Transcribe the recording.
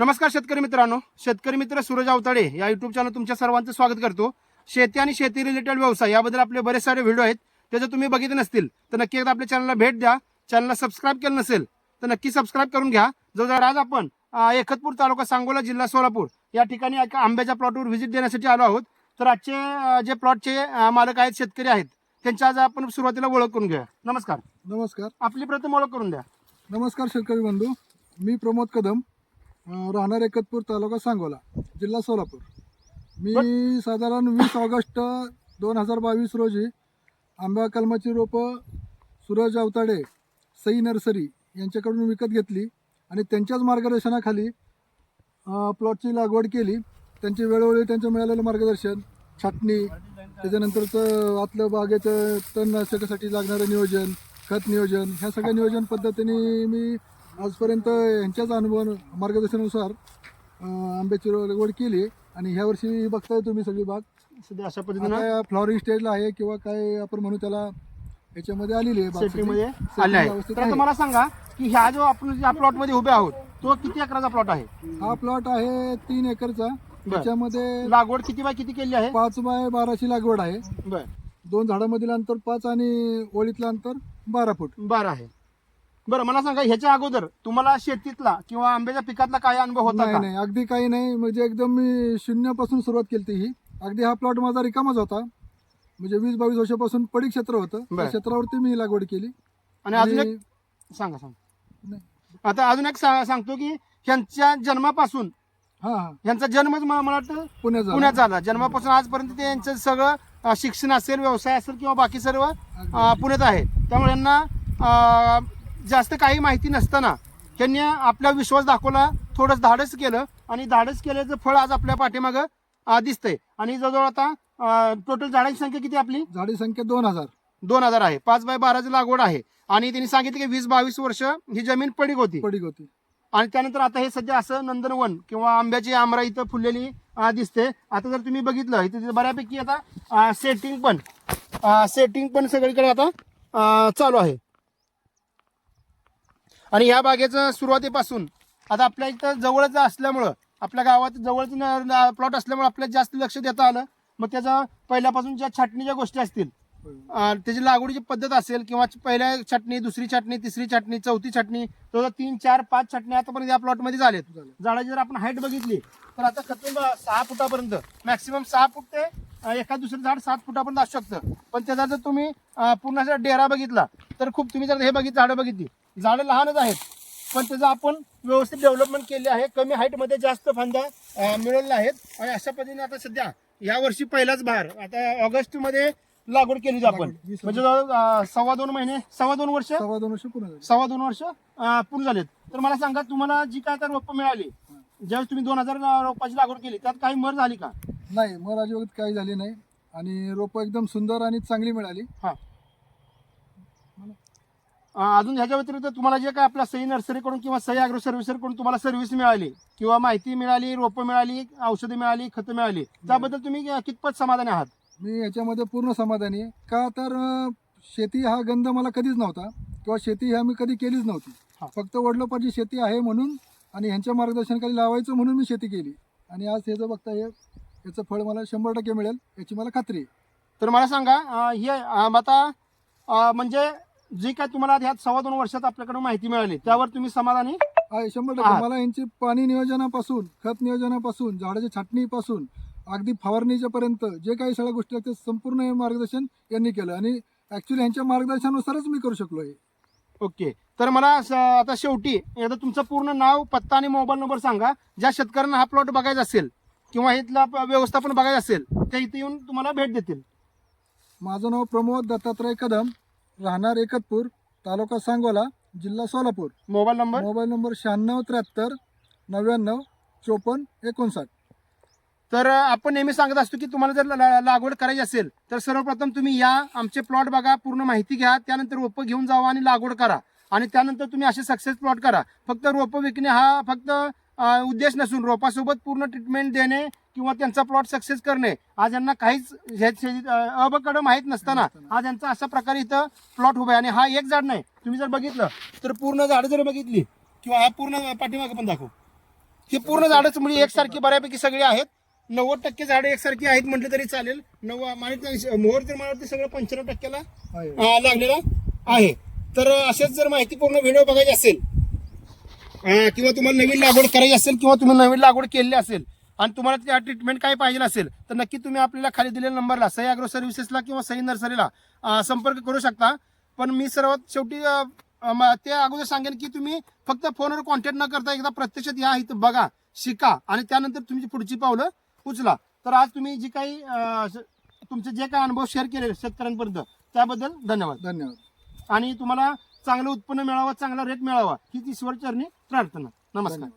नमस्कार शेतकरी मित्रांनो. शेतकरी मित्र सूरज अवताडे या युट्यूब चॅनल तुमच्या सर्वांचं स्वागत करतो. शेती आणि शेती रिलेटेड व्यवसाय याबद्दल आपले बरेच सारे व्हिडिओ आहेत. त्याचे तुम्ही बघितले नसतील तर नक्की एकदा आपल्या चॅनलला भेट द्या. चॅनलला सबस्क्राईब केलं नसेल तर नक्की सबस्क्राईब करून घ्या. जवळजवळ आज आपण एकतपूर तालुका सांगोला जिल्हा सोलापूर या ठिकाणी एका आंब्याच्या प्लॉटवर व्हिजिट देण्यासाठी आलो आहोत. तर आजचे जे प्लॉटचे मालक आहेत शेतकरी आहेत त्यांच्या आज आपण सुरुवातीला ओळख करून घ्या नमस्कार. नमस्कार. आपली प्रथम ओळख करून द्या. नमस्कार शेतकरी बंधू. मी प्रमोद कदम राहणार एकतपूर तालुका सांगोला जिल्हा सोलापूर. मी साधारण वीस ऑगस्ट दोन हजार बावीस रोजी आंबा कलमाची रोपं सूरज अवताडे सई नर्सरी यांच्याकडून विकत घेतली आणि त्यांच्याच मार्गदर्शनाखाली प्लॉटची लागवड केली. त्यांचे वेळोवेळी त्यांचं मिळालेलं मार्गदर्शन छाटणी त्याच्यानंतरचं आतलं बागेचं तणनाशकासाठी लागणारं नियोजन खत नियोजन ह्या सगळ्या नियोजन पद्धतीने मी आजपर्यंत यांच्याच अनुभव मार्गदर्शनानुसार आंब्याची लागवड केली. आणि ह्या वर्षी बघताय तुम्ही सगळी बाग. सध्या अशा पद्धतीनं फ्लॉरिंग स्टेजला आहे किंवा काय आपण म्हणू त्याला याच्यामध्ये आलेली आहे बाग सेटिंग सगळी. मध्ये Setting आले आहे. व्यवस्थित तर आहे. तुम्हाला सांगा की ह्या जो आपण ज्या प्लॉटमध्ये उभे आहोत तो किती एकराचा प्लॉट आहे? हा प्लॉट आहे तीन एकरचा. त्याच्यामध्ये लागवड किती बाय किती केली आहे? पाच बाय बाराची लागवड आहे. दोन झाडामधील अंतर पाच आणि ओळीतलं अंतर बारा फूट. बरं आहे. बरं मला सांगा ह्याच्या अगोदर तुम्हाला शेतीतला किंवा आंब्याच्या पिकातला काय अनुभव होता नाही का? नाही अगदी काही नाही. म्हणजे एकदम मी शून्यापासून सुरुवात केली ही. अगदी हा प्लॉट माझा रिकामाच होता. म्हणजे वीस बावीस वर्षापासून पडीक क्षेत्र होतं. त्या बरं. क्षेत्रावरती मी लागवड केली. आणि अजून एक सांगा सांगा. नाही. आता अजून एक सा- सांगतो की ह्यांच्या जन्मापासून हा हा. ह्यांचा जन्मच मला मला वाटतं पुण्यात झाला. पुण्यात झाला. जन्मापासून आजपर्यंत ते यांचं सगळं अं, शिक्षण असेल व्यवसाय असेल किंवा बाकी सर्व अं, पुण्यात आहे. त्यामुळे यांना अं, जास्त काही माहिती नसताना त्यांनी आपला विश्वास दाखवला थोडं धाडस केलं आणि धाडस केल्याचं फळ आज आपल्या पाठीमागं दिसतंय. आणि जवळजवळ आता टोटल झाडांची संख्या किती आपली? झाडी संख्या दोन हजार. दोन हजार आहे. पाच बाय बाराची लागवड आहे. आणि त्यांनी सांगितलं की वीस बावीस वर्ष ही जमीन पडीक होती. पडीक होती. आणि त्यानंतर आता हे सध्या असं नंदनवन किंवा आंब्याची आमरा इथं फुललेली दिसते. आता जर तुम्ही बघितलं इथे बऱ्यापैकी आता सेटिंग पण सेटिंग पण सगळीकडे आता चालू आहे. आणि ह्या बागेचं सुरुवातीपासून आता आपल्या इथं जवळच असल्यामुळं आपल्या गावात जवळच प्लॉट असल्यामुळे आपल्याला जास्त लक्ष देता आलं. मग त्याचा पहिल्यापासून ज्या छाटणीच्या गोष्टी असतील त्याची लागवडीची पद्धत असेल किंवा पहिल्या छाटणी दुसरी छाटणी तिसरी छाटणी चौथी छाटणी जवळ तीन चार पाच छाटणी आतापर्यंत या प्लॉटमध्ये झालेत. झाडाची जर आपण हाईट बघितली तर आता खतून सहा फुटापर्यंत. मॅक्सिमम सहा फूट ते एखाद दुसरं झाड सात फुटापर्यंत असू शकतं. पण त्याचा जर तुम्ही पूर्ण डेरा बघितला तर खूप तुम्ही जर हे बघित झाडं बघितली झाडं लहानच आहेत. पण त्याचं आपण व्यवस्थित डेव्हलपमेंट केले आहे. कमी हाईटमध्ये जास्त फांद्या अं, मिळवलेल्या आहेत. आणि अशा पद्धतीने आता सध्या या वर्षी पहिलाच बहार आता ऑगस्टमध्ये लागवड केली आपण. म्हणजे सव्वा दोन महिने सव्वा दोन वर्ष? सव्वा दोन वर्ष पूर्ण झाली. सव्वा दोन वर्ष पूर्ण झालेत. तर मला सांगा तुम्हाला जी काय तर रोपं मिळाली ज्यावेळेस तुम्ही दोन हजार रोपाची लागवड केली त्यात काही मर झाली का? नाही मग अजिबात काही झाली नाही. आणि रोपं एकदम सुंदर आणि चांगली मिळाली. हा. अं, अजून ह्याच्या व्यतिरिक्त तुम्हाला जे काय आपल्या सई नर्सरीकडून किंवा सई अॅग्रो सर्व्हिसकडून तुम्हाला सर्व्हिस मिळाली किंवा माहिती मिळाली रोपं मिळाली औषधं मिळाली खतं मिळाली त्याबद्दल तुम्ही कितपत समाधानी आहात? मी याच्यामध्ये पूर्ण समाधानी आहे. का तर अं, शेती हा गंध मला कधीच नव्हता किंवा शेती ह्या मी कधी केलीच नव्हती. हा. फक्त वडिलोपाची शेती आहे म्हणून आणि ह्यांच्या मार्गदर्शनाखाली लावायचं म्हणून मी शेती केली. आणि आज हे जर बघता हे याचं फळ मला शंभर टक्के मिळेल याची मला खात्री आहे. तर मला सांगा अं, हे अं, म्हणजे जी काय तुम्हाला ह्यात सव्वा दोन वर्षात आपल्याकडून माहिती मिळाली त्यावर तुम्ही समाधानी? आहे शंभर आहात. टक्के मला यांची पाणी नियोजनापासून खत नियोजनापासून झाडाच्या छाटणीपासून अगदी फवारणीच्या पर्यंत जे काही सगळ्या गोष्टी आहेत ते संपूर्ण हे मार्गदर्शन यांनी केलं. आणि ॲक्च्युली यांच्या मार्गदर्शनानुसारच मी करू शकलो आहे ओके. तर मला स- आता शेवटी एकदा तुमचं पूर्ण नाव पत्ता आणि मोबाईल नंबर सांगा. ज्या शेतकऱ्यांना हा प्लॉट बघायचा असेल किंवा इथला प- व्यवस्थापन बघायचं असेल ते इथे येऊन तुम्हाला भेट देतील. माझं नाव प्रमोद दत्तात्रय कदम. राहणार एकतपूर तालुका सांगोला जिल्हा Solapur. Mobile number? Mobile number शहाण्णव त्र्याहत्तर नव्याण्णव चोपन्न एकोणसाठ. तर आपण नेहमी सांगत असतो की तुम्हाला जर ला- लागवड करायची असेल तर सर्वप्रथम तुम्ही या आमचे प्लॉट बघा पूर्ण माहिती घ्या त्यानंतर रोपं घेऊन जावा आणि लागवड करा. आणि त्यानंतर तुम्ही असे सक्सेस प्लॉट करा. फक्त रोपं विकणे हा फक्त उद्देश नसून रोपासोबत पूर्ण ट्रीटमेंट देणे किंवा त्यांचा प्लॉट सक्सेस करणे आज यांना काहीच अबकडं माहीत नसताना आज यांचा अशा प्रकारे इथं प्लॉट उभा आहे. आणि हा एक झाड नाही. तुम्ही जर बघितलं तर पूर्ण झाडं जर बघितली किंवा हा पूर्ण पाठीमागे पण दाखव. ही पूर्ण झाडच म्हणजे एकसारखी बऱ्यापैकी सगळी आहेत. नव्वद टक्के झाडं एकसारखी आहेत म्हटलं तरी चालेल. नव्वद मोहर तर मला वाटतं सगळं पंच्याण्णव टक्क्याला लागलेला आहे. तर असेच जर माहिती पूर्ण व्हिडिओ बघायची असेल किंवा तुम्हाला नवीन लागवड करायची असेल किंवा तुम्ही नवीन लागवड केलेली असेल आणि तुम्हाला त्या ट्रीटमेंट काय पाहिजे असेल तर नक्की तुम्ही आपल्याला खाली दिलेल्या नंबरला सई अॅग्रो सर्व्हिसेसला किंवा सई नर्सरीला संपर्क करू शकता. पण मी सर्वात शेवटी ते अगोदर सांगेन की तुम्ही फक्त फोनवर कॉन्टॅक्ट न करता एकदा प्रत्यक्षात या इथं बघा शिका आणि त्यानंतर तुमची पुढची पावलं उचला. तर आज तुम्ही जी काही तुमचे जे काही अनुभव शेअर केले शेतकऱ्यांपर्यंत त्याबद्दल धन्यवाद. धन्यवाद. आणि तुम्हाला चांगलं उत्पन्न मिळावं चांगला रेट मिळावा ही ईश्वर चरणी प्रार्थना नमस्कार.